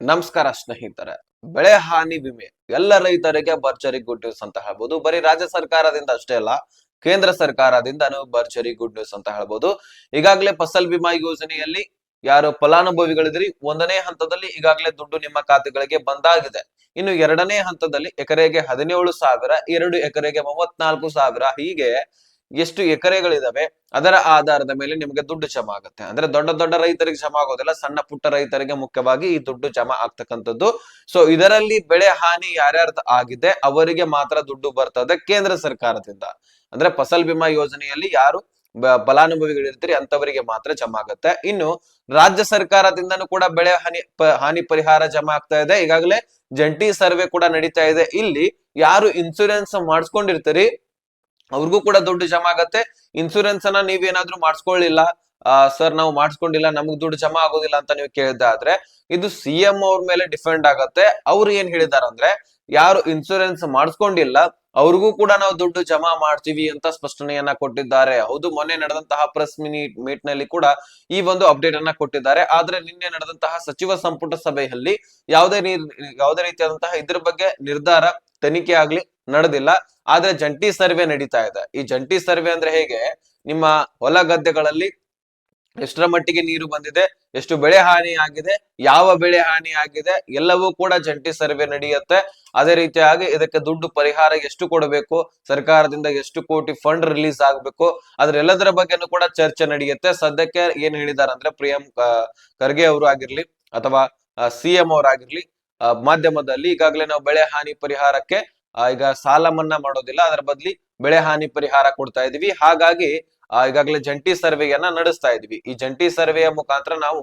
ನಮಸ್ಕಾರ ಸ್ನೇಹಿತರೆ. ಬೆಳೆ ಹಾನಿ ವಿಮೆ. ಎಲ್ಲ ರೈತರಿಗೆ ಭರ್ಜರಿ ಗುಡ್ ನ್ಯೂಸ್ ಅಂತ ಹೇಳ್ಬೋದು. ಬರೀ ರಾಜ್ಯ ಸರ್ಕಾರದಿಂದ ಅಷ್ಟೇ ಅಲ್ಲ, ಕೇಂದ್ರ ಸರ್ಕಾರದಿಂದನೂ ಭರ್ಜರಿ ಗುಡ್ ನ್ಯೂಸ್ ಅಂತ ಹೇಳ್ಬೋದು. ಈಗಾಗಲೇ ಫಸಲ್ ಬಿಮಾ ಯೋಜನೆಯಲ್ಲಿ ಯಾರು ಫಲಾನುಭವಿಗಳಿದ್ರಿ? ಒಂದನೇ ಹಂತದಲ್ಲಿ ಈಗಾಗಲೇ ದುಡ್ಡು ನಿಮ್ಮ ಖಾತೆಗಳಿಗೆ ಬಂದಾಗಿದೆ. ಇನ್ನು ಎರಡನೇ ಹಂತದಲ್ಲಿ ಎಕರೆಗೆ ಹದಿನೇಳು ಸಾವಿರ, ಎರಡು ಎಕರೆಗೆ ಮೂವತ್ನಾಲ್ಕು ಸಾವಿರ. ಹೀಗೆ ಎಷ್ಟು ಎಕರೆಗಳಿದಾವೆ, ಅದರ ಆಧಾರದ ಮೇಲೆ ನಿಮಗೆ ದುಡ್ಡು ಜಮಾ ಆಗುತ್ತೆ. ಅಂದ್ರೆ ದೊಡ್ಡ ದೊಡ್ಡ ರೈತರಿಗೆ ಜಮಾ ಆಗೋದಿಲ್ಲ, ಸಣ್ಣ ಪುಟ್ಟ ರೈತರಿಗೆ ಮುಖ್ಯವಾಗಿ ಈ ದುಡ್ಡು ಜಮಾ ಆಗ್ತಕ್ಕಂಥದ್ದು. ಸೊ ಇದರಲ್ಲಿ ಬೆಳೆ ಹಾನಿ ಯಾರ್ಯಾರ್ದು ಆಗಿದೆ, ಅವರಿಗೆ ಮಾತ್ರ ದುಡ್ಡು ಬರ್ತದೆ ಕೇಂದ್ರ ಸರ್ಕಾರದಿಂದ. ಅಂದ್ರೆ ಫಸಲ್ ಬಿಮಾ ಯೋಜನೆಯಲ್ಲಿ ಯಾರು ಫಲಾನುಭವಿಗಳಿರ್ತೀರಿ ಅಂತವರಿಗೆ ಮಾತ್ರ ಜಮಾ ಆಗುತ್ತೆ. ಇನ್ನು ರಾಜ್ಯ ಸರ್ಕಾರದಿಂದನೂ ಕೂಡ ಬೆಳೆ ಹಾನಿ ಹಾನಿ ಪರಿಹಾರ ಜಮಾ ಆಗ್ತಾ ಇದೆ. ಈಗಾಗಲೇ ಜಂಟಿ ಸರ್ವೆ ಕೂಡ ನಡೀತಾ ಇದೆ. ಇಲ್ಲಿ ಯಾರು ಇನ್ಸೂರೆನ್ಸ್ ಮಾಡಿಸ್ಕೊಂಡಿರ್ತೀರಿ ಅವ್ರಿಗೂ ಕೂಡ ದುಡ್ಡು ಜಮಾ ಆಗತ್ತೆ. ಇನ್ಸೂರೆನ್ಸ್ ಅನ್ನ ನೀವೇನಾದ್ರೂ ಮಾಡಿಸ್ಕೊಳ್ಳಿಲ್ಲ ಸರ್ ನಾವು ಮಾಡಿಸ್ಕೊಂಡಿಲ್ಲ, ನಮ್ಗೆ ದುಡ್ಡು ಜಮಾ ಆಗೋದಿಲ್ಲ ಅಂತ ನೀವು ಕೇಳಿದಾದ್ರೆ, ಇದು ಸಿ ಎಂ ಅವ್ರ ಮೇಲೆ ಡಿಪೆಂಡ್ ಆಗತ್ತೆ. ಅವ್ರು ಏನ್ ಹೇಳಿದಾರಂದ್ರೆ, ಯಾರು ಇನ್ಸೂರೆನ್ಸ್ ಮಾಡಿಸ್ಕೊಂಡಿಲ್ಲ ಅವ್ರಿಗೂ ಕೂಡ ನಾವು ದುಡ್ಡು ಜಮಾ ಮಾಡ್ತೀವಿ ಅಂತ ಸ್ಪಷ್ಟನೆಯನ್ನ ಕೊಟ್ಟಿದ್ದಾರೆ. ಹೌದು, ಮೊನ್ನೆ ನಡೆದಂತಹ ಪ್ರೆಸ್ ಮಿನಿಟ್ ಮೀಟ್ನಲ್ಲಿ ಕೂಡ ಈ ಒಂದು ಅಪ್ಡೇಟ್ ಅನ್ನ ಕೊಟ್ಟಿದ್ದಾರೆ. ಆದ್ರೆ ನಿನ್ನೆ ನಡೆದಂತಹ ಸಚಿವ ಸಂಪುಟ ಸಭೆಯಲ್ಲಿ ಯಾವುದೇ ಯಾವುದೇ ರೀತಿಯಾದಂತಹ ಇದ್ರ ಬಗ್ಗೆ ನಿರ್ಧಾರ ತನಿಖೆ ಆಗ್ಲಿ ನಡೆದಿಲ್ಲ. ಆದ್ರೆ ಜಂಟಿ ಸರ್ವೆ ನಡೀತಾ ಇದೆ. ಈ ಜಂಟಿ ಸರ್ವೆ ಅಂದ್ರೆ ಹೇಗೆ? ನಿಮ್ಮ ಹೊಲ ಗದ್ದೆಗಳಲ್ಲಿ ಎಷ್ಟರ ಮಟ್ಟಿಗೆ ನೀರು ಬಂದಿದೆ, ಎಷ್ಟು ಬೆಳೆ ಹಾನಿ ಆಗಿದೆ, ಯಾವ ಬೆಳೆ ಹಾನಿ ಆಗಿದೆ, ಎಲ್ಲವೂ ಕೂಡ ಜಂಟಿ ಸರ್ವೆ ನಡೆಯುತ್ತೆ. ಅದೇ ರೀತಿಯಾಗಿ ಇದಕ್ಕೆ ದುಡ್ಡು ಪರಿಹಾರ ಎಷ್ಟು ಕೊಡಬೇಕು, ಸರ್ಕಾರದಿಂದ ಎಷ್ಟು ಕೋಟಿ ಫಂಡ್ ರಿಲೀಸ್ ಆಗ್ಬೇಕು, ಅದ್ರೆಲ್ಲದರ ಬಗ್ಗೆನೂ ಕೂಡ ಚರ್ಚೆ ನಡೆಯುತ್ತೆ. ಸದ್ಯಕ್ಕೆ ಏನ್ ಹೇಳಿದಾರೆ ಅಂದ್ರೆ ಪ್ರಿಯಂ ಖರ್ಗೆ ಅವರು ಆಗಿರ್ಲಿ ಅಥವಾ ಸಿ ಎಂ ಅವರಾಗಿರ್ಲಿ ಮಾಧ್ಯಮದಲ್ಲಿ ಈಗಾಗಲೇ ನಾವು ಬೆಳೆ ಹಾನಿ ಪರಿಹಾರಕ್ಕೆ ಈಗ ಸಾಲ ಮನ್ನಾ ಮಾಡೋದಿಲ್ಲ, ಅದರ ಬದಲಿ ಬೆಳೆ ಹಾನಿ ಪರಿಹಾರ ಕೊಡ್ತಾ ಇದೀವಿ. ಹಾಗಾಗಿ ಈಗಾಗಲೇ ಜಂಟಿ ಸರ್ವೆಯನ್ನ ನಡೆಸ್ತಾ ಇದ್ವಿ. ಈ ಜಂಟಿ ಸರ್ವೆಯ ಮುಖಾಂತರ ನಾವು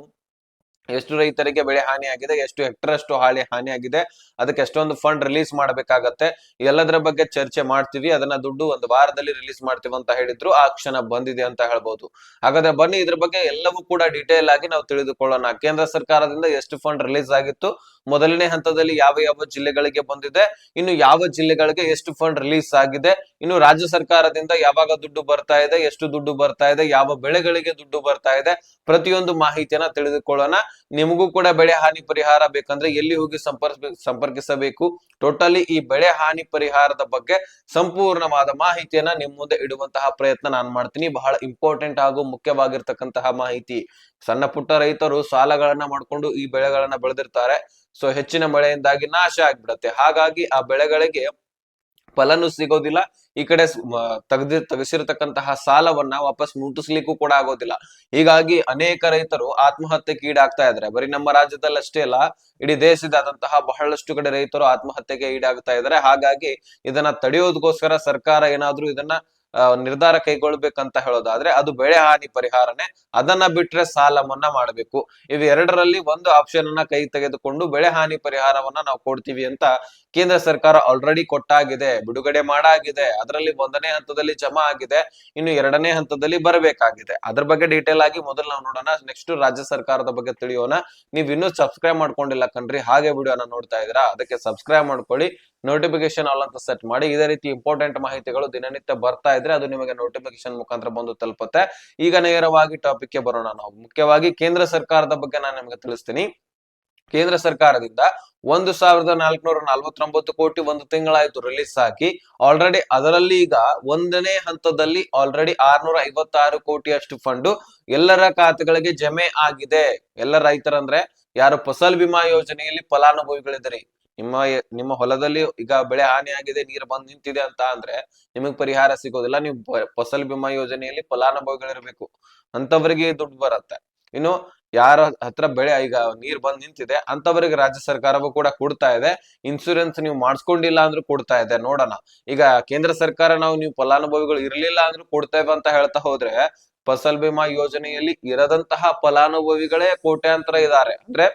ಎಷ್ಟು ರೈತರಿಗೆ ಬೆಳೆ ಹಾನಿ ಆಗಿದೆ, ಎಷ್ಟು ಹೆಕ್ಟರ್ ಅಷ್ಟು ಹಾಳಿ ಹಾನಿ ಆಗಿದೆ, ಅದಕ್ಕೆ ಎಷ್ಟೊಂದು ಫಂಡ್ ರಿಲೀಸ್ ಮಾಡಬೇಕಾಗತ್ತೆ, ಎಲ್ಲದರ ಬಗ್ಗೆ ಚರ್ಚೆ ಮಾಡ್ತೀವಿ. ಅದನ್ನ ದುಡ್ಡು ಒಂದು ವಾರದಲ್ಲಿ ರಿಲೀಸ್ ಮಾಡ್ತೀವಿ ಅಂತ ಹೇಳಿದ್ರು, ಆ ಕ್ಷಣ ಬಂದಿದೆ ಅಂತ ಹೇಳ್ಬೋದು. ಹಾಗಾದ್ರೆ ಬನ್ನಿ, ಇದ್ರ ಬಗ್ಗೆ ಎಲ್ಲವೂ ಕೂಡ ಡೀಟೇಲ್ ಆಗಿ ನಾವು ತಿಳಿದುಕೊಳ್ಳೋಣ. ಕೇಂದ್ರ ಸರ್ಕಾರದಿಂದ ಎಷ್ಟು ಫಂಡ್ ರಿಲೀಸ್ ಆಗಿತ್ತು ಮೊದಲನೇ ಹಂತದಲ್ಲಿ ಯಾವ ಯಾವ ಜಿಲ್ಲೆಗಳಿಗೆ ಬಂದಿದೆ, ಇನ್ನು ಯಾವ ಜಿಲ್ಲೆಗಳಿಗೆ ಎಷ್ಟು ಫಂಡ್ ರಿಲೀಸ್ ಆಗಿದೆ, ಇನ್ನು ರಾಜ್ಯ ಸರ್ಕಾರದಿಂದ ಯಾವಾಗ ದುಡ್ಡು ಬರ್ತಾ ಇದೆ, ಎಷ್ಟು ದುಡ್ಡು ಬರ್ತಾ ಇದೆ, ಯಾವ ಬೆಳೆಗಳಿಗೆ ದುಡ್ಡು ಬರ್ತಾ ಇದೆ, ಪ್ರತಿಯೊಂದು ಮಾಹಿತಿಯನ್ನ ತಿಳಿದುಕೊಳ್ಳೋಣ. ನಿಮಗೂ ಕೂಡ ಬೆಳೆ ಹಾನಿ ಪರಿಹಾರ ಬೇಕಂದ್ರೆ ಎಲ್ಲಿ ಹೋಗಿ ಸಂಪರ್ಕ, ಸಂಪರ್ಕಿಸಬೇಕು, ಟೋಟಲಿ ಈ ಬೆಳೆ ಹಾನಿ ಪರಿಹಾರದ ಬಗ್ಗೆ ಸಂಪೂರ್ಣವಾದ ಮಾಹಿತಿಯನ್ನ ನಿಮ್ಮ ಮುಂದೆ ಇಡುವಂತಹ ಪ್ರಯತ್ನ ನಾನು ಮಾಡ್ತೀನಿ. ಬಹಳ ಇಂಪಾರ್ಟೆಂಟ್ ಹಾಗೂ ಮುಖ್ಯವಾಗಿರ್ತಕ್ಕಂತಹ ಮಾಹಿತಿ. ಸಣ್ಣ ಪುಟ್ಟ ರೈತರು ಸಾಲಗಳನ್ನ ಮಾಡ್ಕೊಂಡು ಈ ಬೆಳೆಗಳನ್ನ ಬೆಳೆದಿರ್ತಾರೆ. ಸೊ ಹೆಚ್ಚಿನ ಮಳೆಯಿಂದಾಗಿ ನಾಶ ಆಗ್ಬಿಡತ್ತೆ. ಹಾಗಾಗಿ ಆ ಬೆಳೆಗಳಿಗೆ ಫಲನು ಸಿಗೋದಿಲ್ಲ. ಈ ಕಡೆ ತೆಗೆದಿ, ತೆಗೆಸಿರತಕ್ಕಂತಹ ಸಾಲವನ್ನ ವಾಪಸ್ ಮುಟ್ಟಿಸ್ಲಿಕ್ಕೂ ಕೂಡ ಆಗೋದಿಲ್ಲ. ಹೀಗಾಗಿ ಅನೇಕ ರೈತರು ಆತ್ಮಹತ್ಯೆಗೆ ಈಡಾಗ್ತಾ ಇದ್ದಾರೆ ಬರೀ ನಮ್ಮ ರಾಜ್ಯದಲ್ಲಿ ಅಷ್ಟೇ ಅಲ್ಲ, ಇಡೀ ದೇಶದಾದಂತಹ ಬಹಳಷ್ಟು ಕಡೆ ರೈತರು ಆತ್ಮಹತ್ಯೆಗೆ ಈಡಾಗ್ತಾ ಇದ್ದಾರೆ ಹಾಗಾಗಿ ಇದನ್ನ ತಡೆಯೋದಕ್ಕೋಸ್ಕರ ಸರ್ಕಾರ ಏನಾದ್ರೂ ಇದನ್ನ ನಿರ್ಧಾರ ಕೈಗೊಳ್ಬೇಕಂತ ಹೇಳೋದಾದ್ರೆ ಅದು ಬೆಳೆ ಹಾನಿ ಪರಿಹಾರನೆ. ಅದನ್ನ ಬಿಟ್ರೆ ಸಾಲ ಮನ್ನಾ ಮಾಡಬೇಕು. ಇವೆರಡರಲ್ಲಿ ಒಂದು ಆಪ್ಷನ್ ಅನ್ನ ಕೈ ತೆಗೆದುಕೊಂಡು ಬೆಳೆ ಹಾನಿ ಪರಿಹಾರವನ್ನ ನಾವು ಕೊಡ್ತೀವಿ ಅಂತ ಕೇಂದ್ರ ಸರ್ಕಾರ ಆಲ್ರೆಡಿ ಕೊಟ್ಟಾಗಿದೆ, ಬಿಡುಗಡೆ ಮಾಡಾಗಿದೆ, ಅದರಲ್ಲಿ ಒಂದನೇ ಹಂತದಲ್ಲಿ ಜಮಾ ಆಗಿದೆ, ಇನ್ನು ಎರಡನೇ ಹಂತದಲ್ಲಿ ಬರಬೇಕಾಗಿದೆ. ಅದ್ರ ಬಗ್ಗೆ ಡೀಟೇಲ್ ಆಗಿ ಮೊದಲು ನಾವು ನೋಡೋಣ ನೆಕ್ಸ್ಟ್ ರಾಜ್ಯ ಸರ್ಕಾರದ ಬಗ್ಗೆ ತಿಳಿಯೋಣ. ನೀವು ಇನ್ನೂ ಸಬ್ಸ್ಕ್ರೈಬ್ ಮಾಡ್ಕೊಂಡಿಲ್ಲ ಕಣ್ರಿ, ಹಾಗೆ ವಿಡಿಯೋನ ನೋಡ್ತಾ ಇದ್ದೀರಾ, ಅದಕ್ಕೆ ಸಬ್ಸ್ಕ್ರೈಬ್ ಮಾಡ್ಕೊಳ್ಳಿ ನೋಟಿಫಿಕೇಶನ್ ಆಲ್ ಅಂತ ಸೆಟ್ ಮಾಡಿ, ಇದೇ ರೀತಿ ಇಂಪಾರ್ಟೆಂಟ್ ಮಾಹಿತಿಗಳು ದಿನನಿತ್ಯ ಬರ್ತಾ ಇದ್ರೆ ಅದು ನಿಮಗೆ ನೋಟಿಫಿಕೇಶನ್ ಮುಖಾಂತರ ಬಂದು ತಲುಪುತ್ತೆ. ಈಗ ನೇರವಾಗಿ ಟಾಪಿಕ್ಗೆ ಬರೋಣ ನಾವು. ಮುಖ್ಯವಾಗಿ ಕೇಂದ್ರ ಸರ್ಕಾರದ ಬಗ್ಗೆ ನಾನು ನಿಮಗೆ ತಿಳಿಸ್ತೀನಿ. ಕೇಂದ್ರ ಸರ್ಕಾರದಿಂದ ಒಂದು ಸಾವಿರದ ನಾಲ್ಕುನೂರ ನಲವತ್ತೊಂಬತ್ತು ಕೋಟಿ ಒಂದು ತಿಂಗಳಾಯ್ತು ರಿಲೀಸ್ ಹಾಕಿ ಆಲ್ರೆಡಿ ಅದರಲ್ಲಿ ಈಗ ಒಂದನೇ ಹಂತದಲ್ಲಿ ಆಲ್ರೆಡಿ ಆರ್ನೂರ ಐವತ್ತಾರು ಕೋಟಿಯಷ್ಟು ಫಂಡು ಎಲ್ಲರ ಖಾತೆಗಳಿಗೆ ಜಮೆ ಆಗಿದೆ. ಎಲ್ಲ ರೈತರಂದ್ರೆ ಯಾರು ಫಸಲ್ ಬಿಮಾ ಯೋಜನೆಯಲ್ಲಿ ಫಲಾನುಭವಿಗಳಿದ್ದೀರಿ. ನಿಮ್ಮ ನಿಮ್ಮ ಹೊಲದಲ್ಲಿ ಈಗ ಬೆಳೆ ಹಾನಿ ಆಗಿದೆ, ನೀರು ಬಂದ್ ನಿಂತಿದೆ ಅಂತ ಅಂದ್ರೆ ನಿಮಗ್ ಪರಿಹಾರ ಸಿಗೋದಿಲ್ಲ. ನೀವು ಫಸಲ್ ಬಿಮಾ ಯೋಜನೆಯಲ್ಲಿ ಫಲಾನುಭವಿಗಳಿರ್ಬೇಕು. ಅಂತವರಿಗೆ ದುಡ್ಡು ಬರುತ್ತೆ. ಇನ್ನು ಯಾರ ಹತ್ರ ಬೆಳೆ ಈಗ ನೀರ್ ಬಂದ್ ನಿಂತಿದೆ ಅಂತವರಿಗೆ ರಾಜ್ಯ ಸರ್ಕಾರವೂ ಕೂಡ ಕೊಡ್ತಾ ಇದೆ. ಇನ್ಸೂರೆನ್ಸ್ ನೀವು ಮಾಡಿಸ್ಕೊಂಡಿಲ್ಲ ಅಂದ್ರೂ ಕೊಡ್ತಾ ಇದೆ, ನೋಡೋಣ. ಈಗ ಕೇಂದ್ರ ಸರ್ಕಾರ ನಾವು ನೀವು ಫಲಾನುಭವಿಗಳು ಇರ್ಲಿಲ್ಲ ಅಂದ್ರೂ ಕೊಡ್ತೇವೆ ಅಂತ ಹೇಳ್ತಾ ಹೋದ್ರೆ, ಫಸಲ್ ಬಿಮಾ ಯೋಜನೆಯಲ್ಲಿ ಇರದಂತಹ ಫಲಾನುಭವಿಗಳೇ ಕೋಟ್ಯಾಂತರ ಇದ್ದಾರೆ. ಅಂದ್ರೆ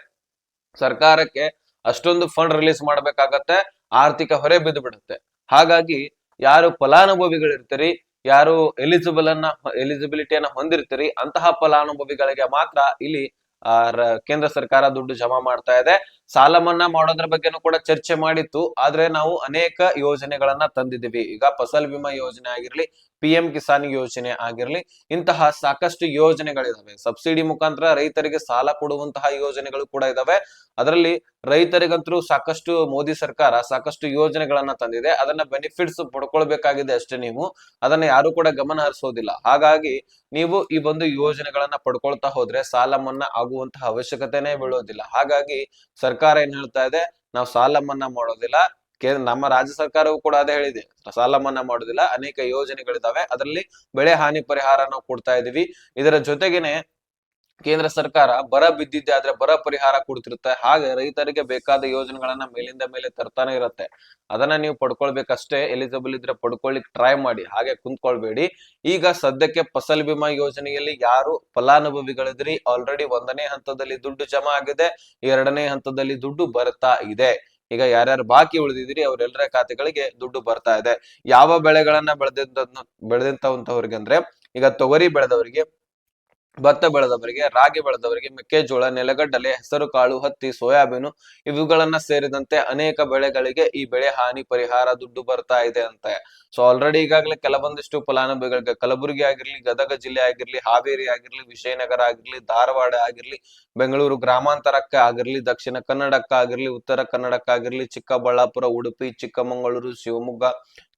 ಸರ್ಕಾರಕ್ಕೆ ಅಷ್ಟೊಂದು ಫಂಡ್ ರಿಲೀಸ್ ಮಾಡ್ಬೇಕಾಗತ್ತೆ, ಆರ್ಥಿಕ ಹೊರೆ ಬಿದ್ದು ಬಿಡುತ್ತೆ ಹಾಗಾಗಿ ಯಾರು ಫಲಾನುಭವಿಗಳಿರ್ತೀರಿ ಯಾರು ಎಲಿಜಿಬಲ್ ಅನ್ನ ಎಲಿಜಿಬಿಲಿಟಿಯನ್ನ ಹೊಂದಿರ್ತೀರಿ, ಅಂತಹ ಫಲಾನುಭವಿಗಳಿಗೆ ಮಾತ್ರ ಇಲ್ಲಿ ಕೇಂದ್ರ ಸರ್ಕಾರ ದುಡ್ಡು ಜಮಾ ಮಾಡ್ತಾ ಇದೆ. ಸಾಲ ಮನ್ನಾ ಮಾಡೋದ್ರ ಬಗ್ಗೆನೂ ಕೂಡ ಚರ್ಚೆ ಮಾಡಿತ್ತು. ಆದ್ರೆ ನಾವು ಅನೇಕ ಯೋಜನೆಗಳನ್ನ ತಂದಿದ್ದೀವಿ. ಈಗ ಫಸಲ್ ಬಿಮಾ ಯೋಜನೆ ಆಗಿರ್ಲಿ ಪಿ ಎಂ ಕಿಸಾನ್ ಯೋಜನೆ ಆಗಿರ್ಲಿ, ಇಂತಹ ಸಾಕಷ್ಟು ಯೋಜನೆಗಳಿದಾವೆ. ಸಬ್ಸಿಡಿ ಮುಖಾಂತರ ರೈತರಿಗೆ ಸಾಲ ಕೊಡುವಂತಹ ಯೋಜನೆಗಳು ಕೂಡ ಇದಾವೆ. ಅದರಲ್ಲಿ ರೈತರಿಗಂತರೂ ಸಾಕಷ್ಟು ಮೋದಿ ಸರ್ಕಾರ ಸಾಕಷ್ಟು ಯೋಜನೆಗಳನ್ನ ತಂದಿದೆ. ಅದನ್ನ ಬೆನಿಫಿಟ್ಸ್ ಪಡ್ಕೊಳ್ಬೇಕಾಗಿದೆ ಅಷ್ಟೇ ನೀವು. ಅದನ್ನ ಯಾರು ಕೂಡ ಗಮನ ಹರಿಸೋದಿಲ್ಲ. ಹಾಗಾಗಿ ನೀವು ಈ ಒಂದು ಯೋಜನೆಗಳನ್ನ ಪಡ್ಕೊಳ್ತಾ ಹೋದ್ರೆ ಸಾಲ ಮನ್ನಾ ಆಗುವಂತಹ ಅವಶ್ಯಕತೆನೇ ಬೀಳೋದಿಲ್ಲ. ಹಾಗಾಗಿ ಸರ್ಕಾರ ಏನ್ ಹೇಳ್ತಾ ಇದೆ? ನಾವು ಸಾಲ ಮನ್ನಾ ಮಾಡೋದಿಲ್ಲ. ಕೇಂದ್ರ ನಮ್ಮ ರಾಜ್ಯ ಸರ್ಕಾರವು ಕೂಡ ಅದೇ ಹೇಳಿದೆ. ಸಾಲ ಮನ್ನಾ ಮಾಡೋದಿಲ್ಲ. ಅನೇಕ ಯೋಜನೆಗಳಿದಾವೆ. ಅದರಲ್ಲಿ ಬೆಳೆ ಹಾನಿ ಪರಿಹಾರ ನಾವು ಕೊಡ್ತಾ ಇದೀವಿ. ಇದರ ಜೊತೆಗೇನೆ ಕೇಂದ್ರ ಸರ್ಕಾರ ಬರ ಬಿದ್ದಿದ್ದೆ ಆದ್ರೆ ಬರ ಪರಿಹಾರ ಕೊಡ್ತಿರುತ್ತೆ. ಹಾಗೆ ರೈತರಿಗೆ ಬೇಕಾದ ಯೋಜನೆಗಳನ್ನ ಮೇಲಿಂದ ಮೇಲೆ ತರ್ತಾನೆ ಇರುತ್ತೆ. ಅದನ್ನ ನೀವು ಪಡ್ಕೊಳ್ಬೇಕಷ್ಟೇ. ಎಲಿಜಿಬಲ್ ಇದ್ರೆ ಪಡ್ಕೊಳ್ಳಿಕ್ ಟ್ರೈ ಮಾಡಿ. ಹಾಗೆ ಕುಂತ್ಕೊಳ್ಬೇಡಿ. ಈಗ ಸದ್ಯಕ್ಕೆ ಫಸಲ್ ಬಿಮಾ ಯೋಜನೆಯಲ್ಲಿ ಯಾರು ಫಲಾನುಭವಿಗಳಿದ್ರಿ? ಆಲ್ರೆಡಿ ಒಂದನೇ ಹಂತದಲ್ಲಿ ದುಡ್ಡು ಜಮಾ ಆಗಿದೆ. ಎರಡನೇ ಹಂತದಲ್ಲಿ ದುಡ್ಡು ಬರ್ತಾ ಇದೆ. ಈಗ ಯಾರ್ಯಾರು ಬಾಕಿ ಉಳಿದಿದ್ರಿ ಅವರೆಲ್ಲರ ಖಾತೆಗಳಿಗೆ ದುಡ್ಡು ಬರ್ತಾ ಇದೆ. ಯಾವ ಬೆಳೆಗಳನ್ನ ಬೆಳೆದಂತ ಬೆಳೆದಂತವಂತವ್ರಿಗೆ ಅಂದ್ರೆ, ಈಗ ತೊಗರಿ ಬೆಳೆದವರಿಗೆ ಭತ್ತ ಬೆಳೆದವರಿಗೆ, ರಾಗಿ ಬೆಳೆದವರಿಗೆ, ಮೆಕ್ಕೆಜೋಳ ನೆಲಗಡ್ಡಲೆ ಹೆಸರು ಕಾಳು, ಹತ್ತಿ, ಸೋಯಾಬೀನು ಇವುಗಳನ್ನ ಸೇರಿದಂತೆ ಅನೇಕ ಬೆಳೆಗಳಿಗೆ ಈ ಬೆಳೆ ಹಾನಿ ಪರಿಹಾರ ದುಡ್ಡು ಬರ್ತಾ ಇದೆ ಅಂತ. ಸೊ ಆಲ್ರೆಡಿ ಈಗಾಗಲೇ ಕೆಲವೊಂದಿಷ್ಟು ಫಲಾನುಭವಿಗಳಿಗೆ, ಕಲಬುರಗಿ ಆಗಿರ್ಲಿ, ಗದಗ ಜಿಲ್ಲೆ ಆಗಿರ್ಲಿ, ಹಾವೇರಿ ಆಗಿರ್ಲಿ, ವಿಜಯನಗರ ಆಗಿರ್ಲಿ, ಧಾರವಾಡ ಆಗಿರ್ಲಿ, ಬೆಂಗಳೂರು ಗ್ರಾಮಾಂತರಕ್ಕೆ ಆಗಿರ್ಲಿ, ದಕ್ಷಿಣ ಕನ್ನಡಕ್ಕಾಗಿರ್ಲಿ ಉತ್ತರ ಕನ್ನಡಕ್ಕಾಗಿರ್ಲಿ ಚಿಕ್ಕಬಳ್ಳಾಪುರ, ಉಡುಪಿ, ಚಿಕ್ಕಮಗಳೂರು, ಶಿವಮೊಗ್ಗ,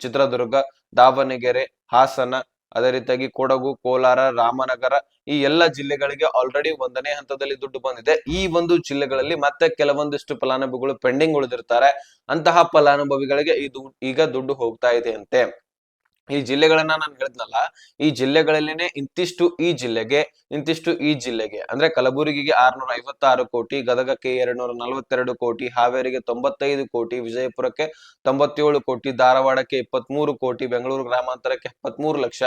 ಚಿತ್ರದುರ್ಗ, ದಾವಣಗೆರೆ, ಹಾಸನ ಅದೇ ರೀತಿಯಾಗಿ ಕೊಡಗು, ಕೋಲಾರ, ರಾಮನಗರ ಈ ಎಲ್ಲ ಜಿಲ್ಲೆಗಳಿಗೆ ಆಲ್ರೆಡಿ ಒಂದನೇ ಹಂತದಲ್ಲಿ ದುಡ್ಡು ಬಂದಿದೆ. ಈ ಒಂದು ಜಿಲ್ಲೆಗಳಲ್ಲಿ ಮತ್ತೆ ಕೆಲವೊಂದಿಷ್ಟು ಫಲಾನುಭವಿಗಳು ಪೆಂಡಿಂಗ್ ಉಳಿದಿರ್ತಾರೆ. ಅಂತಹ ಫಲಾನುಭವಿಗಳಿಗೆ ಇದು ಈಗ ದುಡ್ಡು ಹೋಗ್ತಾ ಇದೆ ಅಂತೆ ಈ ಜಿಲ್ಲೆಗಳನ್ನ ನಾನು ಹೇಳಿದ್ನಲ್ಲ, ಈ ಜಿಲ್ಲೆಗಳಲ್ಲಿನೇ ಇಂತಿಷ್ಟು ಈ ಜಿಲ್ಲೆಗೆ, ಇಂತಿಷ್ಟು ಈ ಜಿಲ್ಲೆಗೆ, ಅಂದ್ರೆ ಕಲಬುರಗಿಗೆ ಆರ್ನೂರ ಐವತ್ತಾರು ಕೋಟಿ, ಗದಗಕ್ಕೆ ಎರಡ್ನೂರ ನಲವತ್ತೆರಡು ಕೋಟಿ, ಹಾವೇರಿಗೆ ತೊಂಬತ್ತೈದು ಕೋಟಿ, ವಿಜಯಪುರಕ್ಕೆ ತೊಂಬತ್ತೇಳು ಕೋಟಿ, ಧಾರವಾಡಕ್ಕೆ ಇಪ್ಪತ್ಮೂರು ಕೋಟಿ, ಬೆಂಗಳೂರು ಗ್ರಾಮಾಂತರಕ್ಕೆ ಎಪ್ಪತ್ಮೂರು ಲಕ್ಷ,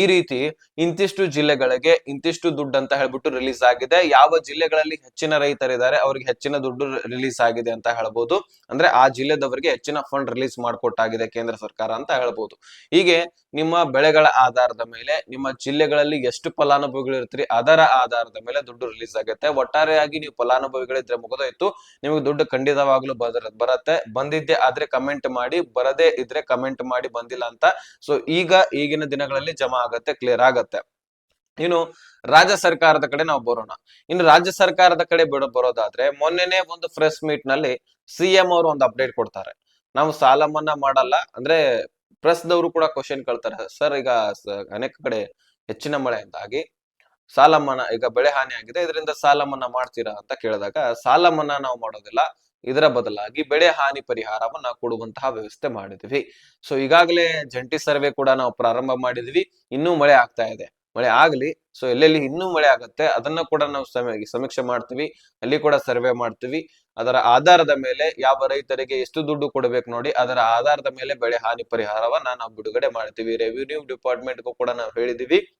ಈ ರೀತಿ ಇಂತಿಷ್ಟು ಜಿಲ್ಲೆಗಳಿಗೆ ಇಂತಿಷ್ಟು ದುಡ್ಡು ಅಂತ ಹೇಳ್ಬಿಟ್ಟು ರಿಲೀಸ್ ಆಗಿದೆ. ಯಾವ ಜಿಲ್ಲೆಗಳಲ್ಲಿ ಹೆಚ್ಚಿನ ರೈತರಿದ್ದಾರೆ, ಅವ್ರಿಗೆ ಹೆಚ್ಚಿನ ದುಡ್ಡು ರಿಲೀಸ್ ಆಗಿದೆ ಅಂತ ಹೇಳ್ಬೋದು. ಅಂದ್ರೆ ಆ ಜಿಲ್ಲೆದವರಿಗೆ ಹೆಚ್ಚಿನ ಫಂಡ್ ರಿಲೀಸ್ ಮಾಡ್ಕೊಟ್ಟಾಗಿದೆ ಕೇಂದ್ರ ಸರ್ಕಾರ ಅಂತ ಹೇಳ್ಬೋದು. ಹೀಗೆ ನಿಮ್ಮ ಬೆಳೆಗಳ ಆಧಾರದ ಮೇಲೆ, ನಿಮ್ಮ ಜಿಲ್ಲೆಗಳಲ್ಲಿ ಎಷ್ಟು ಫಲಾನುಭವಿಗಳು ಇರ್ತೀರಿ, ಅದರ ಆಧಾರದ ಮೇಲೆ ದುಡ್ಡು ರಿಲೀಸ್ ಆಗುತ್ತೆ. ಒಟ್ಟಾರೆಯಾಗಿ ನೀವು ಫಲಾನುಭವಿಗಳಿದ್ರೆ ಮುಗಿದೋಯ್ತು. ನಿಮಗೆ ದುಡ್ಡು ಖಂಡಿತವಾಗ್ಲೂ ಬರ ಬರತ್ತೆ. ಬಂದಿದ್ದೆ ಆದ್ರೆ ಕಮೆಂಟ್ ಮಾಡಿ, ಬರದೇ ಇದ್ರೆ ಕಮೆಂಟ್ ಮಾಡಿ ಬಂದಿಲ್ಲ ಅಂತ. ಸೊ ಈಗ ಈಗಿನ ದಿನಗಳಲ್ಲಿ ಜಮಾ ಆಗತ್ತೆ ಕ್ಲಿಯರ್ ಆಗತ್ತೆ. ಇನ್ನು ರಾಜ್ಯ ಸರ್ಕಾರದ ಕಡೆ ನಾವು ಬರೋಣ. ಇನ್ನು ರಾಜ್ಯ ಸರ್ಕಾರದ ಕಡೆ ಬಿಡ ಬರೋದಾದ್ರೆ ಮೊನ್ನೆನೆ ಒಂದು ಪ್ರೆಸ್ ಮೀಟ್ನಲ್ಲಿ ಸಿಎಂ ಅವರು ಒಂದು ಅಪ್ಡೇಟ್ ಕೊಡ್ತಾರೆ. ನಾವು ಸಾಲ ಮನ್ನಾ ಮಾಡಲ್ಲ, ಅಂದ್ರೆ ಪ್ರೆಸ್ ದವರು ಕೂಡ ಕ್ವಶನ್ ಕೇಳ್ತಾರೆ. ಸರ್ ಈಗ ಅನೇಕ ಕಡೆ ಹೆಚ್ಚಿನ ಮಳೆಯಿಂದಾಗಿ ಸಾಲ ಮನ್ನಾ ಈಗ ಬೆಳೆ ಹಾನಿ ಆಗಿದೆ. ಇದರಿಂದ ಸಾಲ ಮನ್ನಾ ಮಾಡ್ತೀರಾ? ಅಂತ ಕೇಳಿದಾಗ ಸಾಲ ಮನ್ನಾ ನಾವು ಮಾಡೋದಿಲ್ಲ. ಇದರ ಬದಲಾಗಿ ಬೆಳೆ ಹಾನಿ ಪರಿಹಾರವನ್ನ ಕೊಡುವಂತಹ ವ್ಯವಸ್ಥೆ ಮಾಡಿದ್ವಿ. ಸೊ ಈಗಾಗಲೇ ಜಂಟಿ ಸರ್ವೆ ಕೂಡ ನಾವು ಪ್ರಾರಂಭ ಮಾಡಿದ್ವಿ. ಇನ್ನೂ ಮಳೆ ಆಗ್ತಾ ಇದೆ. ಮಳೆ ಆಗ್ಲಿ ಸೊ ಎಲ್ಲೆಲ್ಲಿ ಇನ್ನೂ ಮಳೆ ಆಗುತ್ತೆ, ಅದನ್ನ ಕೂಡ ನಾವು ಸಮಿ- ಸಮೀಕ್ಷೆ ಮಾಡ್ತೀವಿ. ಅಲ್ಲಿ ಕೂಡ ಸರ್ವೆ ಮಾಡ್ತೀವಿ. ಅದರ ಆಧಾರದ ಮೇಲೆ ಯಾವ ರೈತರಿಗೆ ಎಷ್ಟು ದುಡ್ಡು ಕೊಡಬೇಕು ನೋಡಿ, ಅದರ ಆಧಾರದ ಮೇಲೆ ಬೆಳೆ ಹಾನಿ ಪರಿಹಾರವನ್ನ ನಾವು ಬಿಡುಗಡೆ ಮಾಡ್ತೀವಿ. ರೆವಿನ್ಯೂ ಡಿಪಾರ್ಟ್ಮೆಂಟ್ಗೂ ಕೂಡ ನಾವು ಹೇಳಿದೀವಿ.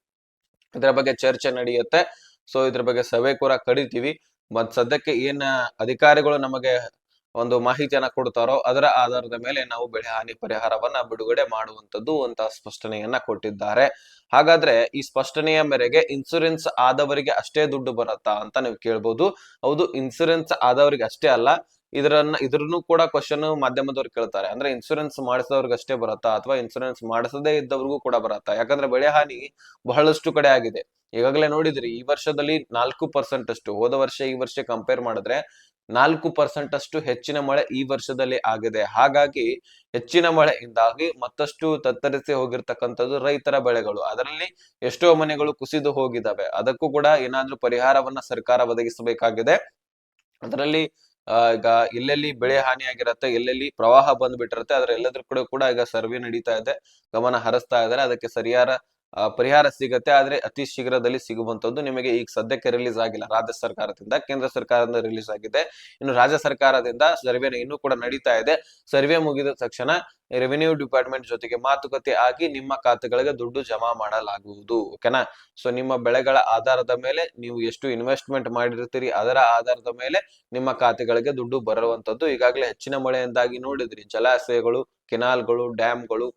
ಇದರ ಬಗ್ಗೆ ಚರ್ಚೆ ನಡೆಯುತ್ತೆ. ಸೊ ಇದ್ರ ಬಗ್ಗೆ ಸಭೆ ಕೂಡ ಕಡಿತೀವಿ ಮತ್ ಸದ್ಯಕ್ಕೆ ಏನ ಅಧಿಕಾರಿಗಳು ನಮಗೆ ಒಂದು ಮಾಹಿತಿಯನ್ನ ಕೊಡ್ತಾರೋ ಅದರ ಆಧಾರದ ಮೇಲೆ ನಾವು ಬೆಳೆ ಹಾನಿ ಪರಿಹಾರವನ್ನ ಬಿಡುಗಡೆ ಮಾಡುವಂತದ್ದು ಅಂತ ಸ್ಪಷ್ಟನೆಯನ್ನ ಕೊಟ್ಟಿದ್ದಾರೆ. ಹಾಗಾದ್ರೆ ಈ ಸ್ಪಷ್ಟನೆಯ ಮೇರೆಗೆ ಇನ್ಸೂರೆನ್ಸ್ ಆದವರಿಗೆ ಅಷ್ಟೇ ದುಡ್ಡು ಬರುತ್ತಾ ಅಂತ ನೀವು ಕೇಳ್ಬೋದು. ಹೌದು ಇನ್ಸೂರೆನ್ಸ್ ಆದವರಿಗೆ ಅಷ್ಟೇ ಅಲ್ಲ, ಇದರನ್ನ, ಇದ್ರನ್ನು ಕೂಡ ಕ್ವಶನ್ ಮಾಧ್ಯಮದವ್ರು ಕೇಳ್ತಾರೆ. ಅಂದ್ರೆ ಇನ್ಸೂರೆನ್ಸ್ ಮಾಡಿಸಿದವ್ರಿಗೆ ಅಷ್ಟೇ ಬರುತ್ತಾ ಅಥವಾ ಇನ್ಸೂರೆನ್ಸ್ ಮಾಡಿಸದೇ ಇದ್ದವ್ರಿಗೂ ಕೂಡ ಬರುತ್ತಾ? ಯಾಕಂದ್ರೆ ಬೆಳೆ ಹಾನಿ ಬಹಳಷ್ಟು ಕಡೆ ಆಗಿದೆ. ಈಗಾಗಲೇ ನೋಡಿದ್ರಿ, ಈ ವರ್ಷದಲ್ಲಿ ನಾಲ್ಕು ಪರ್ಸೆಂಟ್ ಅಷ್ಟು. ಹೋದ ವರ್ಷ ಈ ವರ್ಷ ಕಂಪೇರ್ ಮಾಡಿದ್ರೆ ನಾಲ್ಕು ಪರ್ಸೆಂಟ್ ಅಷ್ಟು ಹೆಚ್ಚಿನ ಮಳೆ ಈ ವರ್ಷದಲ್ಲಿ ಆಗಿದೆ. ಹಾಗಾಗಿ ಹೆಚ್ಚಿನ ಮಳೆಯಿಂದಾಗಿ ಮತ್ತಷ್ಟು ತತ್ತರಿಸಿ ಹೋಗಿರ್ತಕ್ಕಂಥದ್ದು ರೈತರ ಬೆಳೆಗಳು. ಅದರಲ್ಲಿ ಎಷ್ಟೋ ಮನೆಗಳು ಕುಸಿದು ಹೋಗಿದ್ದಾವೆ. ಅದಕ್ಕೂ ಕೂಡ ಏನಾದ್ರೂ ಪರಿಹಾರವನ್ನ ಸರ್ಕಾರ ಒದಗಿಸಬೇಕಾಗಿದೆ. ಅದರಲ್ಲಿ ಈಗ ಎಲ್ಲೆಲ್ಲಿ ಬೆಳೆ ಹಾನಿ ಆಗಿರತ್ತೆ ಎಲ್ಲೆಲ್ಲಿ ಪ್ರವಾಹ ಬಂದ್ಬಿಟ್ಟಿರತ್ತೆ ಅದ್ರ ಎಲ್ಲದ್ರ ಕೂಡ ಕೂಡ ಈಗ ಸರ್ವೆ ನಡೀತಾ ಇದೆ. ಗಮನ ಹರಿಸ್ತಾ ಇದ್ದಾರೆ. ಅದಕ್ಕೆ ಸರಿಯಾದ ಪರಿಹಾರ ಸಿಗತ್ತೆ, ಆದ್ರೆ ಅತಿ ಶೀಘ್ರದಲ್ಲಿ ಸಿಗುವಂತದ್ದು ನಿಮಗೆ ಈಗ ಸದ್ಯಕ್ಕೆ ರಿಲೀಸ್ ಆಗಿಲ್ಲ. ರಾಜ್ಯ ಸರ್ಕಾರದಿಂದ, ಕೇಂದ್ರ ಸರ್ಕಾರದಿಂದ ರಿಲೀಸ್ ಆಗಿದೆ. ಇನ್ನು ರಾಜ್ಯ ಸರ್ಕಾರದಿಂದ ಸರ್ವೆ ಇನ್ನೂ ಕೂಡ ನಡೀತಾ ಇದೆ. ಸರ್ವೆ ಮುಗಿದ ತಕ್ಷಣ ರೆವಿನ್ಯೂ ಡಿಪಾರ್ಟ್ಮೆಂಟ್ ಜೊತೆಗೆ ಮಾತುಕತೆ ಆಗಿ ನಿಮ್ಮ ಖಾತೆಗಳಿಗೆ ದುಡ್ಡು ಜಮಾ ಮಾಡಲಾಗುವುದು ಓಕೆನಾ ಸೊ ನಿಮ್ಮ ಬೆಳೆಗಳ ಆಧಾರದ ಮೇಲೆ ನೀವು ಎಷ್ಟು ಇನ್ವೆಸ್ಟ್ಮೆಂಟ್ ಮಾಡಿರ್ತೀರಿ, ಅದರ ಆಧಾರದ ಮೇಲೆ ನಿಮ್ಮ ಖಾತೆಗಳಿಗೆ ದುಡ್ಡು ಬರುವಂತದ್ದು ಈಗಾಗಲೇ ಹೆಚ್ಚಿನ ಮಳೆಯಿಂದಾಗಿ ನೋಡಿದ್ರಿ, ಜಲಾಶಯಗಳು, ಕೆನಾಲ್ಗಳು, ಡ್ಯಾಮ್ಗಳು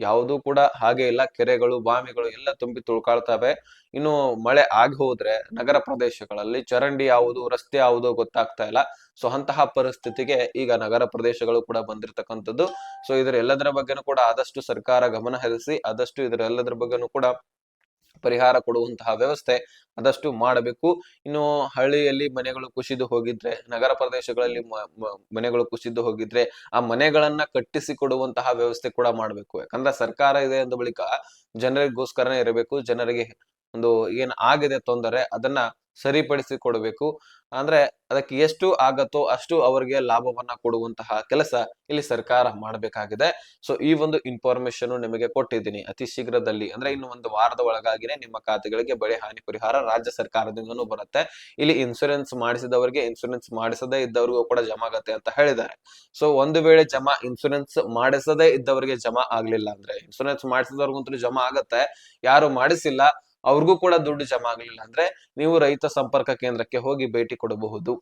ಯಾವುದೂ ಕೂಡ ಹಾಗೆ ಇಲ್ಲ. ಕೆರೆಗಳು, ಬಾವಿಗಳು ಎಲ್ಲ ತುಂಬಿ ತುಳ್ಕಾಳ್ತವೆ. ಇನ್ನು ಮಳೆ ಆಗಿ ಹೋದ್ರೆ ನಗರ ಪ್ರದೇಶಗಳಲ್ಲಿ ಚರಂಡಿ ಯಾವುದು, ರಸ್ತೆ ಯಾವುದು ಗೊತ್ತಾಗ್ತಾ ಇಲ್ಲ. ಸೊ ಅಂತಹ ಪರಿಸ್ಥಿತಿಗೆ ಈಗ ನಗರ ಪ್ರದೇಶಗಳು ಕೂಡ ಬಂದಿರತಕ್ಕಂಥದ್ದು. ಸೊ ಇದರ ಎಲ್ಲದರ ಬಗ್ಗೆನೂ ಕೂಡ ಆದಷ್ಟು ಸರ್ಕಾರ ಗಮನ ಹರಿಸಿ, ಆದಷ್ಟು ಇದರ ಎಲ್ಲದರ ಬಗ್ಗೆನೂ ಕೂಡ ಪರಿಹಾರ ಕೊಡುವಂತಹ ವ್ಯವಸ್ಥೆ ಆದಷ್ಟು ಮಾಡಬೇಕು. ಇನ್ನು ಹಳ್ಳಿಯಲ್ಲಿ ಮನೆಗಳು ಕುಸಿದು ಹೋಗಿದ್ರೆ, ನಗರ ಪ್ರದೇಶಗಳಲ್ಲಿ ಮನೆಗಳು ಕುಸಿದು ಹೋಗಿದ್ರೆ ಆ ಮನೆಗಳನ್ನ ಕಟ್ಟಿಸಿ ಕೊಡುವಂತಹ ವ್ಯವಸ್ಥೆ ಕೂಡ ಮಾಡಬೇಕು. ಯಾಕಂದ್ರೆ ಸರ್ಕಾರ ಇದೆ ಅಂದ ಬಳಿಕ ಜನರಿಗೋಸ್ಕರನೇ ಇರಬೇಕು. ಜನರಿಗೆ ಒಂದು ಏನ್ ಆಗಿದೆ ತೊಂದರೆ, ಅದನ್ನ ಸರಿಪಡಿಸಿ ಕೊಡಬೇಕು ಅಂದ್ರೆ ಅದಕ್ಕೆ ಎಷ್ಟು ಆಗತ್ತೋ ಅಷ್ಟು ಅವರಿಗೆ ಲಾಭವನ್ನ ಕೊಡುವಂತಹ ಕೆಲಸ ಇಲ್ಲಿ ಸರ್ಕಾರ ಮಾಡಬೇಕಾಗಿದೆ. ಸೊ ಈ ಒಂದು ಇನ್ಫಾರ್ಮೇಶನ್ ನಿಮಗೆ ಕೊಟ್ಟಿದ್ದೀನಿ. ಅತಿ ಶೀಘ್ರದಲ್ಲಿ, ಅಂದ್ರೆ ಇನ್ನು ಒಂದು ವಾರದ ಒಳಗಾಗಿನೇ ನಿಮ್ಮ ಖಾತೆಗಳಿಗೆ ಬೆಳೆ ಹಾನಿ ಪರಿಹಾರ ರಾಜ್ಯ ಸರ್ಕಾರದಿಂದನೂ ಬರುತ್ತೆ. ಇಲ್ಲಿ ಇನ್ಸೂರೆನ್ಸ್ ಮಾಡಿಸಿದವರಿಗೆ ಇನ್ಸೂರೆನ್ಸ್ ಮಾಡಿಸದೇ ಇದ್ದವರಿಗೂ ಕೂಡ ಜಮಾ ಆಗತ್ತೆ ಅಂತ ಹೇಳಿದ್ದಾರೆ. ಸೊ ಒಂದು ವೇಳೆ ಜಮಾ ಇನ್ಸೂರೆನ್ಸ್ ಮಾಡಿಸದೇ ಇದ್ದವರಿಗೆ ಜಮಾ ಆಗ್ಲಿಲ್ಲ ಅಂದ್ರೆ ಇನ್ಸೂರೆನ್ಸ್ ಮಾಡಿಸಿದವ್ರಿಗಂತೂ ಜಮಾ ಆಗತ್ತೆ. ಯಾರು ಮಾಡಿಸಿಲ್ಲ ಅವ್ರಿಗೂ ಕೂಡ ದುಡ್ಡು ಜಮಾ ಆಗ್ಲಿಲ್ಲ ಅಂದ್ರೆ ನೀವು ರೈತ ಸಂಪರ್ಕ ಕೇಂದ್ರಕ್ಕೆ ಹೋಗಿ ಭೇಟಿ ಕೊಡಬಹುದು.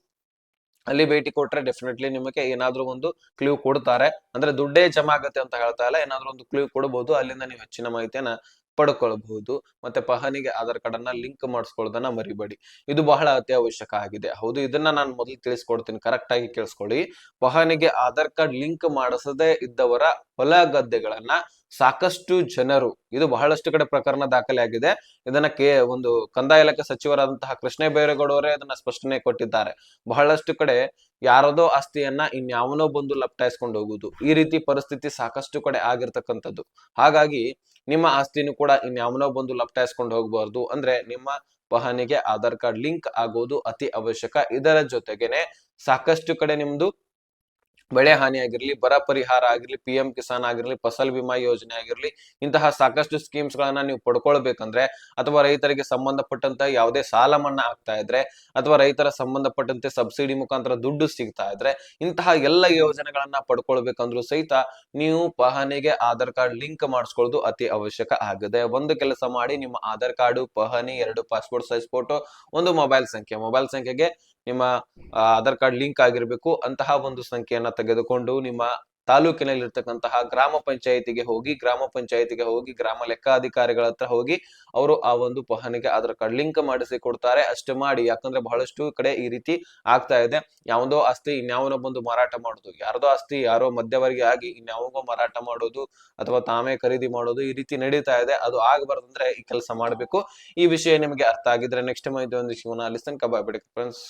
ಅಲ್ಲಿ ಭೇಟಿ ಕೊಟ್ರೆ ಡೆಫಿನೆಟ್ಲಿ ನಿಮಗೆ ಏನಾದ್ರೂ ಒಂದು ಕ್ಲೂ ಕೊಡ್ತಾರೆ. ಅಂದ್ರೆ ದುಡ್ಡೇ ಜಮಾ ಆಗತ್ತೆ ಅಂತ ಹೇಳ್ತಾ ಇಲ್ಲ. ಏನಾದ್ರೂ ಒಂದು ಕ್ಲೂ ಕೊಡಬಹುದು ಅಲ್ಲಿಂದ ನೀವು ಹೆಚ್ಚಿನ ಮಾಹಿತಿಯನ್ನ ಪಡ್ಕೊಳ್ಬಹುದು. ಮತ್ತೆ ಪಹನಿಗೆ ಆಧಾರ್ ಕಾರ್ಡ್ ಅನ್ನ ಲಿಂಕ್ ಮಾಡಿಸ್ಕೊಳ್ಳೋದನ್ನ ಮರಿಬೇಡಿ. ಇದು ಬಹಳ ಅತ್ಯವಶ್ಯಕ ಆಗಿದೆ. ಹೌದು, ಇದನ್ನ ನಾನು ಮೊದಲು ತಿಳಿಸ್ಕೊಡ್ತೀನಿ. ಕರೆಕ್ಟ್ ಆಗಿ ಕೇಳಿಸ್ಕೊಳ್ಳಿ. ಪಹನಿಗೆ ಆಧಾರ್ ಕಾರ್ಡ್ ಲಿಂಕ್ ಮಾಡಿಸದೇ ಇದ್ದವರ ಹೊಲ ಗದ್ದೆಗಳನ್ನ ಸಾಕಷ್ಟು ಜನರು, ಇದು ಬಹಳಷ್ಟು ಕಡೆ ಪ್ರಕರಣ ದಾಖಲೆ ಆಗಿದೆ ಇದನ್ನ ಕೆ, ಒಂದು ಕಂದಾಯ ಇಲಾಖೆ ಸಚಿವರಾದಂತಹ ಕೃಷ್ಣ ಬೈರೇಗೌಡ ಅವರೇ ಅದನ್ನ ಸ್ಪಷ್ಟನೆ ಕೊಟ್ಟಿದ್ದಾರೆ. ಬಹಳಷ್ಟು ಕಡೆ ಯಾರದೋ ಆಸ್ತಿಯನ್ನ ಇನ್ಯಾವನೋ ಬಂದು ಲಪ್ಟಾಯಿಸ್ಕೊಂಡು ಹೋಗುದು ಈ ರೀತಿ ಪರಿಸ್ಥಿತಿ ಸಾಕಷ್ಟು ಕಡೆ ಆಗಿರ್ತಕ್ಕಂಥದ್ದು. ಹಾಗಾಗಿ ನಿಮ್ಮ ಆಸ್ತಿನೂ ಕೂಡ ಇನ್ಯಾವನೋ ಬಂದು ಲಪ್ಟಾಯಿಸ್ಕೊಂಡು ಹೋಗಬಾರ್ದು. ಅಂದ್ರೆ ನಿಮ್ಮ ವಾಹನಿಗೆ ಆಧಾರ್ ಕಾರ್ಡ್ ಲಿಂಕ್ ಆಗೋದು ಅತಿ ಅವಶ್ಯಕ. ಇದರ ಜೊತೆಗೆನೆ ಸಾಕಷ್ಟು ಕಡೆ ನಿಮ್ದು ಬೆಳೆ ಹಾನಿ ಆಗಿರ್ಲಿ, ಬರ ಪರಿಹಾರ ಆಗಿರ್ಲಿ ಪಿ ಎಂ ಕಿಸಾನ್ ಆಗಿರ್ಲಿ, ಫಸಲ್ ವಿಮಾ ಯೋಜನೆ ಆಗಿರ್ಲಿ, ಇಂತಹ ಸಾಕಷ್ಟು ಸ್ಕೀಮ್ಸ್ ಗಳನ್ನ ನೀವು ಪಡ್ಕೊಳ್ಬೇಕಂದ್ರೆ ಅಥವಾ ರೈತರಿಗೆ ಸಂಬಂಧಪಟ್ಟಂತ ಯಾವುದೇ ಸಾಲ ಮನ್ನಾ ಆಗ್ತಾ ಇದ್ರೆ ಅಥವಾ ರೈತರ ಸಂಬಂಧಪಟ್ಟಂತೆ ಸಬ್ಸಿಡಿ ಮುಖಾಂತರ ದುಡ್ಡು ಸಿಗ್ತಾ ಇದ್ರೆ ಇಂತಹ ಎಲ್ಲ ಯೋಜನೆಗಳನ್ನ ಪಡ್ಕೊಳ್ಬೇಕಂದ್ರೂ ಸಹಿತ ನೀವು ಪಹನಿಗೆ ಆಧಾರ್ ಕಾರ್ಡ್ ಲಿಂಕ್ ಮಾಡಿಸ್ಕೊಳ್ಳೋದು ಅತಿ ಅವಶ್ಯಕ ಆಗಿದೆ. ಒಂದು ಕೆಲಸ ಮಾಡಿ ನಿಮ್ಮ ಆಧಾರ್ ಕಾರ್ಡು ಪಹನಿ ಎರಡು, ಪಾಸ್ಪೋರ್ಟ್ ಸೈಜ್, ಫೋಟೋ, ಒಂದು ಮೊಬೈಲ್ ಸಂಖ್ಯೆ. ಮೊಬೈಲ್ ಸಂಖ್ಯೆಗೆ ನಿಮ್ಮ ಆಧಾರ್ ಕಾರ್ಡ್ ಲಿಂಕ್ ಆಗಿರ್ಬೇಕು ಅಂತಹ ಒಂದು ಸಂಖ್ಯೆಯನ್ನ ತೆಗೆದುಕೊಂಡು ನಿಮ್ಮ ತಾಲೂಕಿನಲ್ಲಿ ಇರ್ತಕ್ಕಂತಹ ಗ್ರಾಮ ಪಂಚಾಯಿತಿಗೆ ಹೋಗಿ, ಗ್ರಾಮ ಪಂಚಾಯಿತಿಗೆ ಹೋಗಿ, ಗ್ರಾಮ ಲೆಕ್ಕಾಧಿಕಾರಿಗಳ ಹತ್ರ ಹೋಗಿ ಅವರು ಆ ಒಂದು ಪಹನಿಗೆ ಆಧಾರ್ ಕಾರ್ಡ್ ಲಿಂಕ್ ಮಾಡಿಸಿ ಕೊಡ್ತಾರೆ. ಅಷ್ಟು ಮಾಡಿ, ಯಾಕಂದ್ರೆ ಬಹಳಷ್ಟು ಕಡೆ ಈ ರೀತಿ ಆಗ್ತಾ ಇದೆ. ಯಾವುದೋ ಆಸ್ತಿ ಇನ್ಯಾವನೋ ಬಂದು ಮಾರಾಟ ಮಾಡೋದು, ಯಾರ್ದೋ ಆಸ್ತಿ ಯಾರೋ ಮಧ್ಯವರ್ಗಿ ಆಗಿ ಇನ್ಯಾವಗೋ ಮಾರಾಟ ಮಾಡೋದು ಅಥವಾ ತಾವೇ ಖರೀದಿ ಮಾಡೋದು ಈ ರೀತಿ ನಡೀತಾ ಇದೆ. ಅದು ಆಗಬಾರ್ದಂದ್ರೆ ಈ ಕೆಲಸ ಮಾಡಬೇಕು. ಈ ವಿಷಯ ನಿಮಗೆ ಅರ್ಥ ಆಗಿದ್ರೆ ನೆಕ್ಸ್ಟ್ ಮಾಹಿತಿ ಒಂದು ಶಿವನ ತನಕ ಕಬಾಬಿಡಿ ಫ್ರೆಂಡ್ಸ್